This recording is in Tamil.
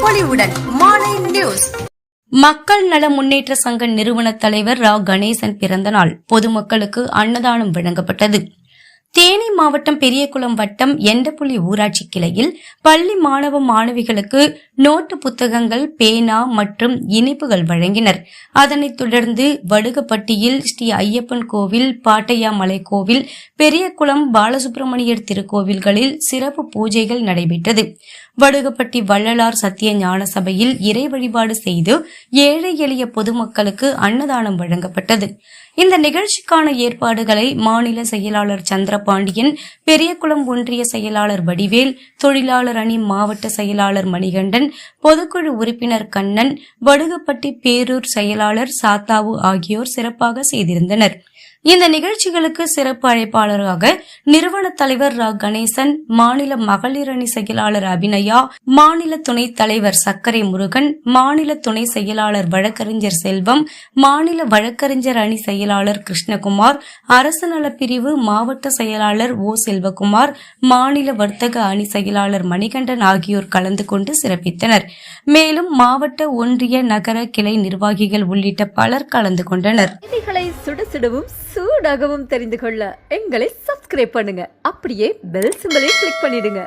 மாலை நியூஸ். மக்கள் நல முன்னேற்ற சங்க நிறுவன தலைவர் ரா. கணேசன் பிறந்த நாள் பொதுமக்களுக்கு அன்னதானம் வழங்கப்பட்டது. தேனி மாவட்டம் பெரியகுளம் வட்டம் எண்டப்புள்ளி ஊராட்சி கிளையில் பள்ளி மாணவ மாணவிகளுக்கு நோட்டு புத்தகங்கள் பேனா மற்றும் இனிப்புகள் வழங்கினர். அதனைத் தொடர்ந்து வடுகப்பட்டியில் ஸ்ரீ ஐயப்பன் கோவில் பாட்டையாமலை கோவில் பெரியகுளம் பாலசுப்பிரமணியர் திருக்கோவில்களில் சிறப்பு பூஜைகள் நடைபெற்றது. வடுகப்பட்டி வள்ளலார் சத்திய ஞான சபையில் இறை வழிபாடு செய்து ஏழை எளிய பொதுமக்களுக்கு அன்னதானம் வழங்கப்பட்டது. இந்த நிகழ்ச்சிக்கான ஏற்பாடுகளை மாநில செயலாளர் பாண்டியன் பெரியகுளம் ஒன்றிய செயலாளர் வடிவேல் தொழிலாளர் அணி மாவட்ட செயலாளர் மணிகண்டன் பொதுக்குழு உறுப்பினர் கண்ணன் வடுகப்பட்டி பேரூர் செயலாளர் சாத்தாவு ஆகியோர் சிறப்பாக செய்திருந்தனர். இந்த நிகழ்ச்சிகளுக்கு சிறப்பு அழைப்பாளராக நிறுவன தலைவர் ரா. கணேசன் மாநில மகளிர் அணி செயலாளர் அபிநயா மாநில துணைத் தலைவர் சக்கரை முருகன் மாநில துணை செயலாளர் வழக்கறிஞர் செல்வம் மாநில வழக்கறிஞர் அணி செயலாளர் கிருஷ்ணகுமார் அரசு நலப்பிரிவு மாவட்ட செயலாளர் ஓ. செல்வகுமார் மாநில வர்த்தக அணி செயலாளர் மணிகண்டன் ஆகியோர் கலந்து கொண்டு சிறப்பித்தனர். மேலும் மாவட்ட ஒன்றிய நகர கிளை நிர்வாகிகள் உள்ளிட்ட பலர் கலந்து கொண்டனர். சுட சுடவும் சூடாகவும் தெரிந்து கொள்ள எங்களை சப்ஸ்கிரைப் பண்ணுங்க. அப்படியே பெல் சிம்பலையும் கிளிக் பண்ணிடுங்க.